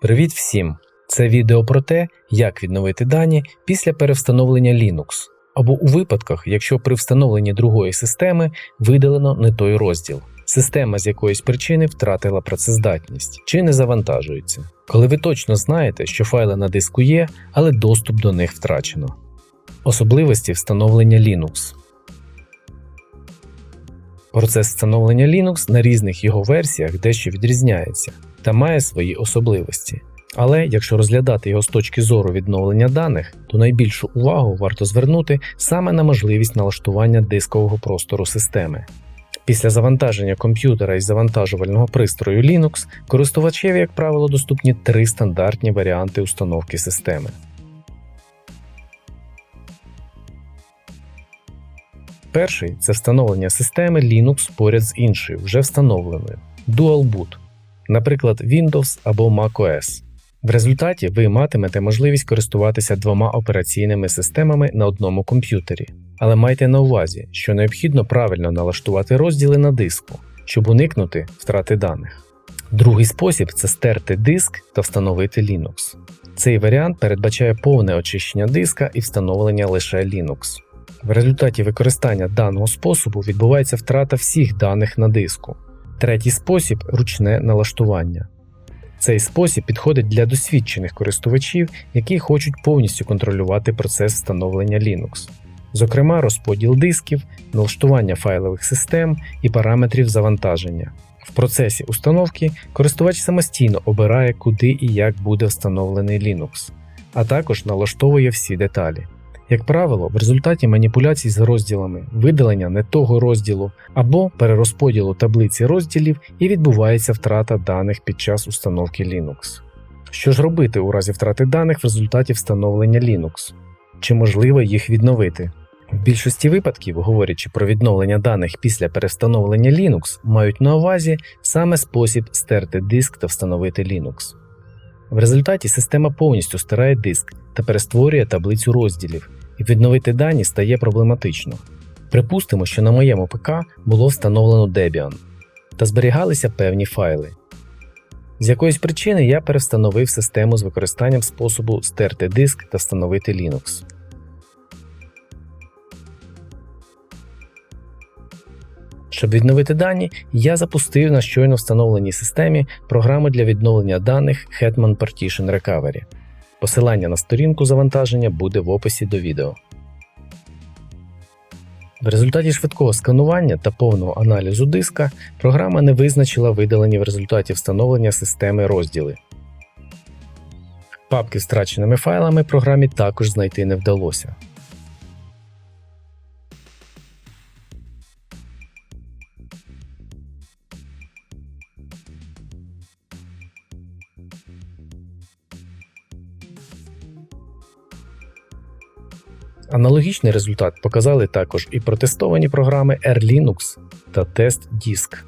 Привіт всім! Це відео про те, як відновити дані після перевстановлення Linux, або у випадках, якщо при встановленні другої системи видалено не той розділ. Система з якоїсь причини втратила працездатність чи не завантажується, коли ви точно знаєте, що файли на диску є, але доступ до них втрачено. Особливості встановлення Linux. Процес встановлення Linux на різних його версіях дещо відрізняється та має свої особливості. Але якщо розглядати його з точки зору відновлення даних, то найбільшу увагу варто звернути саме на можливість налаштування дискового простору системи. Після завантаження комп'ютера із завантажувального пристрою Linux користувачеві, як правило, доступні три стандартні варіанти установки системи. Перший це встановлення системи Linux поряд з іншою, вже встановленою Dual Boot, наприклад, Windows або macOS. В результаті ви матимете можливість користуватися двома операційними системами на одному комп'ютері, але майте на увазі, що необхідно правильно налаштувати розділи на диску, щоб уникнути втрати даних. Другий спосіб це стерти диск та встановити Linux. Цей варіант передбачає повне очищення диска і встановлення лише Linux. В результаті використання даного способу відбувається втрата всіх даних на диску. Третій спосіб ручне налаштування. Цей спосіб підходить для досвідчених користувачів, які хочуть повністю контролювати процес встановлення Linux, зокрема розподіл дисків, налаштування файлових систем і параметрів завантаження. В процесі установки користувач самостійно обирає, куди і як буде встановлений Linux, а також налаштовує всі деталі. Як правило, в результаті маніпуляцій з розділами, видалення не того розділу або перерозподілу таблиці розділів і відбувається втрата даних під час установки Linux. Що ж робити у разі втрати даних в результаті встановлення Linux? Чи можливо їх відновити? В більшості випадків, говорячи про відновлення даних після перевстановлення Linux, мають на увазі саме спосіб стерти диск та встановити Linux. В результаті система повністю стирає диск та перестворює таблицю розділів, відновити дані стає проблематично. Припустимо, що на моєму ПК було встановлено Debian та зберігалися певні файли. З якоїсь причини я перевстановив систему з використанням способу стерти диск та встановити Linux. Щоб відновити дані, я запустив на щойно встановленій системі програму для відновлення даних Hetman Partition Recovery. Посилання на сторінку завантаження буде в описі до відео. В результаті швидкого сканування та повного аналізу диска програма не визначила видалені в результаті встановлення системи розділи. Папки з втраченими файлами програмі також знайти не вдалося. Аналогічний результат показали також і протестовані програми AirLinux та TestDisk.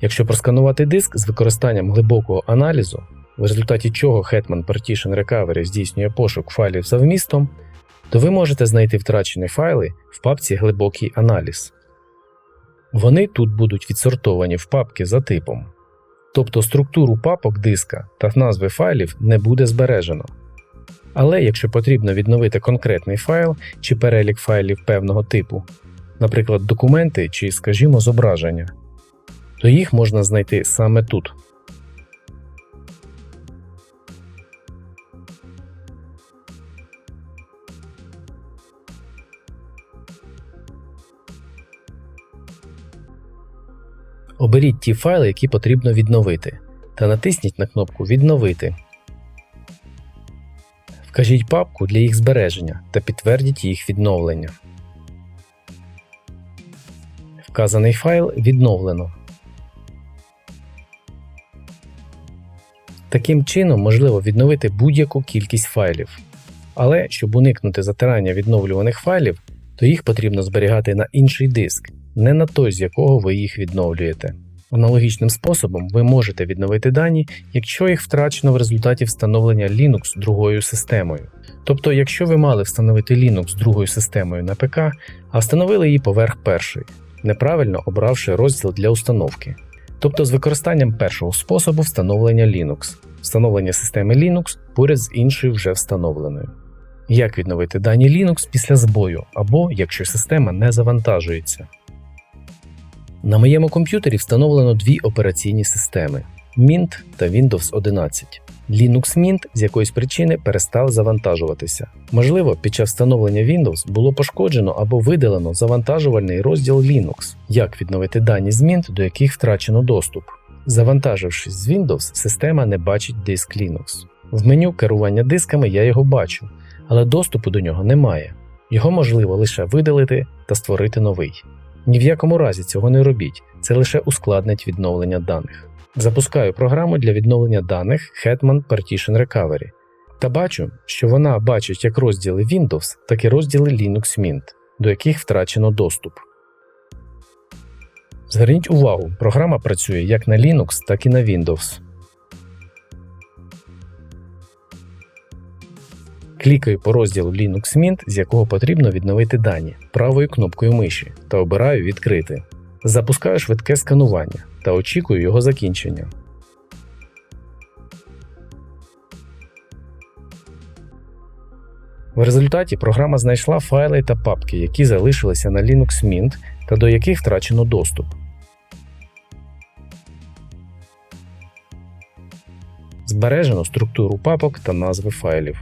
Якщо просканувати диск з використанням глибокого аналізу, в результаті чого Hetman Partition Recovery здійснює пошук файлів за вмістом, то ви можете знайти втрачені файли в папці Глибокий аналіз. Вони тут будуть відсортовані в папки за типом. Тобто структуру папок диска та назви файлів не буде збережено. Але якщо потрібно відновити конкретний файл чи перелік файлів певного типу, наприклад, документи чи, скажімо, зображення, то їх можна знайти саме тут. Оберіть ті файли, які потрібно відновити, та натисніть на кнопку Відновити. Вкажіть папку для їх збереження та підтвердіть їх відновлення. Вказаний файл відновлено. Таким чином можливо відновити будь-яку кількість файлів. Але щоб уникнути затирання відновлюваних файлів, то їх потрібно зберігати на інший диск, не на той, з якого ви їх відновлюєте. Аналогічним способом ви можете відновити дані, якщо їх втрачено в результаті встановлення Linux другою системою. Тобто, якщо ви мали встановити Linux другою системою на ПК, а встановили її поверх першої, неправильно обравши розділ для установки. Тобто з використанням першого способу встановлення Linux, встановлення системи Linux поряд з іншою вже встановленою. Як відновити дані Linux після збою або якщо система не завантажується. На моєму комп'ютері встановлено дві операційні системи Mint та Windows 11. Linux Mint з якоїсь причини перестав завантажуватися. Можливо, під час встановлення Windows було пошкоджено або видалено завантажувальний розділ Linux, як відновити дані з Mint, до яких втрачено доступ. Завантажившись з Windows, система не бачить диск Linux. В меню керування дисками я його бачу, але доступу до нього немає. Його можливо лише видалити та створити новий. Ні в якому разі цього не робіть, це лише ускладнить відновлення даних. Запускаю програму для відновлення даних Hetman Partition Recovery та бачу, що вона бачить як розділи Windows, так і розділи Linux Mint, до яких втрачено доступ. Зверніть увагу, програма працює як на Linux, так і на Windows. Клікаю по розділу Linux Mint, з якого потрібно відновити дані правою кнопкою миші та обираю Відкрити. Запускаю швидке сканування та очікую його закінчення. В результаті програма знайшла файли та папки, які залишилися на Linux Mint та до яких втрачено доступ. Збережено структуру папок та назви файлів.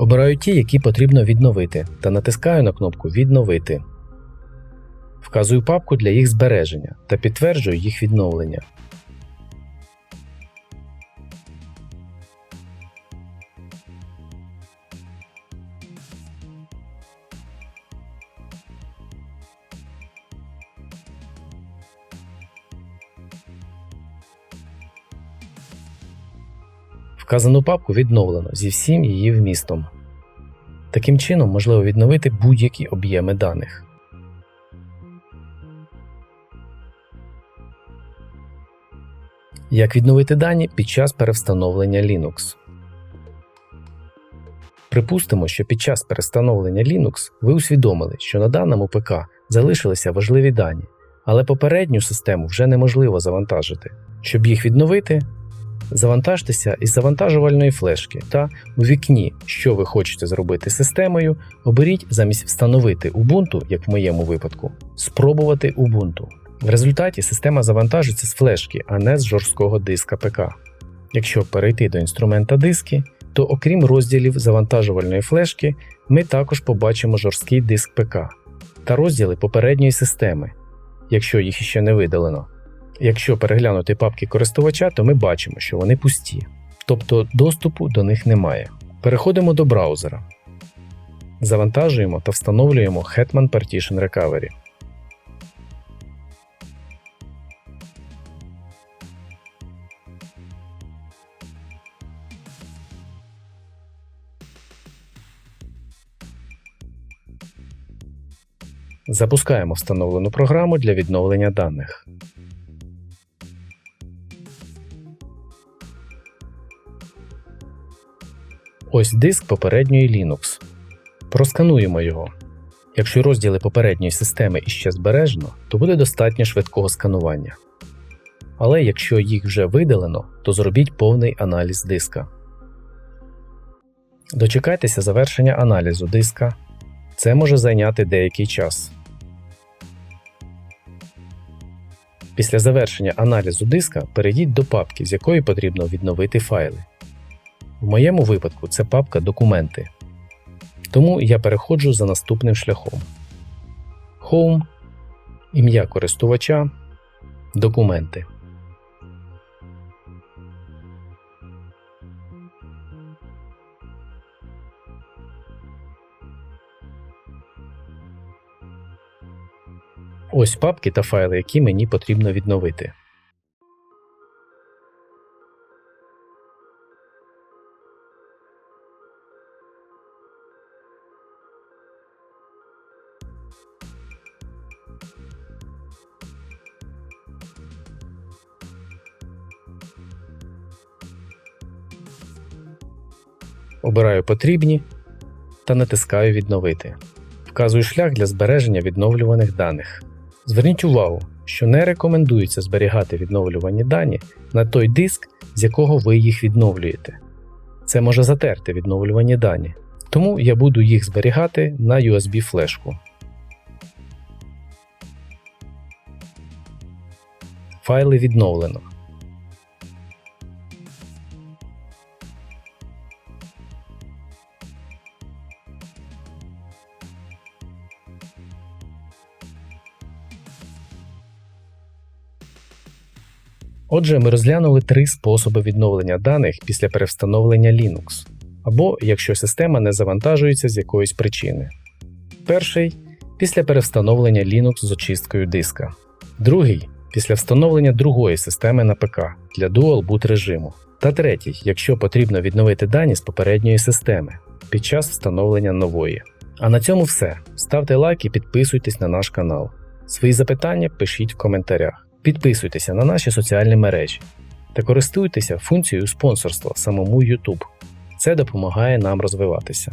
Обираю ті, які потрібно відновити, та натискаю на кнопку Відновити. Вказую папку для їх збереження та підтверджую їх відновлення. Вказану папку відновлено зі всім її вмістом. Таким чином можливо відновити будь-які об'єми даних. Як відновити дані під час перевстановлення Linux? Припустимо, що під час перестановлення Linux ви усвідомили, що на даному ПК залишилися важливі дані, але попередню систему вже неможливо завантажити. Щоб їх відновити, Завантажтеся із завантажувальної флешки та у вікні, що ви хочете зробити системою, оберіть замість встановити Ubuntu, як в моєму випадку, спробувати Ubuntu. В результаті система завантажиться з флешки, а не з жорсткого диска ПК. Якщо перейти до інструмента диски, то окрім розділів завантажувальної флешки, ми також побачимо жорсткий диск ПК та розділи попередньої системи, якщо їх ще не видалено. Якщо переглянути папки користувача, то ми бачимо, що вони пусті, тобто доступу до них немає. Переходимо до браузера. Завантажуємо та встановлюємо Hetman Partition Recovery. Запускаємо встановлену програму для відновлення даних. Ось диск попередньої Linux. Проскануємо його. Якщо розділи попередньої системи іще збережено, то буде достатньо швидкого сканування. Але якщо їх вже видалено, то зробіть повний аналіз диска. Дочекайтеся завершення аналізу диска. Це може зайняти деякий час. Після завершення аналізу диска перейдіть до папки, з якої потрібно відновити файли. В моєму випадку це папка Документи. Тому я переходжу за наступним шляхом: Home, ім'я користувача, Документи. Ось папки та файли, які мені потрібно відновити. Обираю потрібні та натискаю Відновити. Вказую шлях для збереження відновлюваних даних. Зверніть увагу, що не рекомендується зберігати відновлювані дані на той диск, з якого ви їх відновлюєте. Це може затерти відновлювані дані, тому я буду їх зберігати на USB флешку. Файли відновлено. Отже, ми розглянули три способи відновлення даних після перевстановлення Linux, або якщо система не завантажується з якоїсь причини. Перший після перевстановлення Linux з очисткою диска. Другий після встановлення другої системи на ПК для Dual Boot режиму. Та третій, якщо потрібно відновити дані з попередньої системи під час встановлення нової. А на цьому все. Ставте лайк і підписуйтесь на наш канал. Свої запитання пишіть в коментарях. Підписуйтеся на наші соціальні мережі та користуйтеся функцією спонсорства самому YouTube. Це допомагає нам розвиватися.